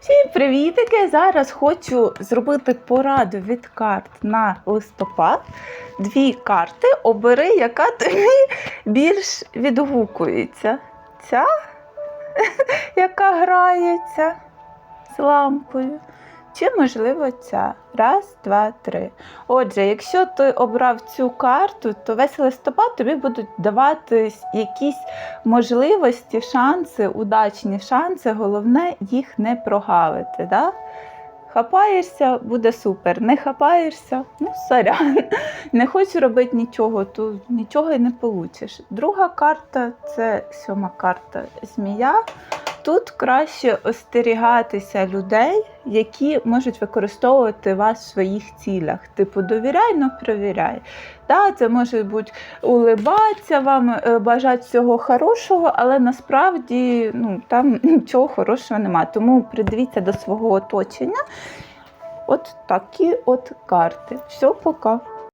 Всім привітики! Зараз хочу зробити пораду від карт на листопад. Дві карти. Обери, яка тобі більш відгукується. Ця, яка грається з лампою. Чи, можливо, ця. Раз, два, три. Отже, якщо ти обрав цю карту, то весь листопад тобі будуть даватись якісь можливості, шанси, удачні шанси. Головне їх не прогавити. Да? Хапаєшся, буде супер. Не хапаєшся, ну сорян. Не хочу робити нічого, то нічого і не получиш. Друга карта це сьома карта змія. Тут краще остерігатися людей, які можуть використовувати вас в своїх цілях. Типу, довіряй, но провіряй. Да, це може бути улибатися вам, е, бажати всього хорошого, але насправді ну, там нічого хорошого немає. Тому придивіться до свого оточення. От такі от карти. Все, пока.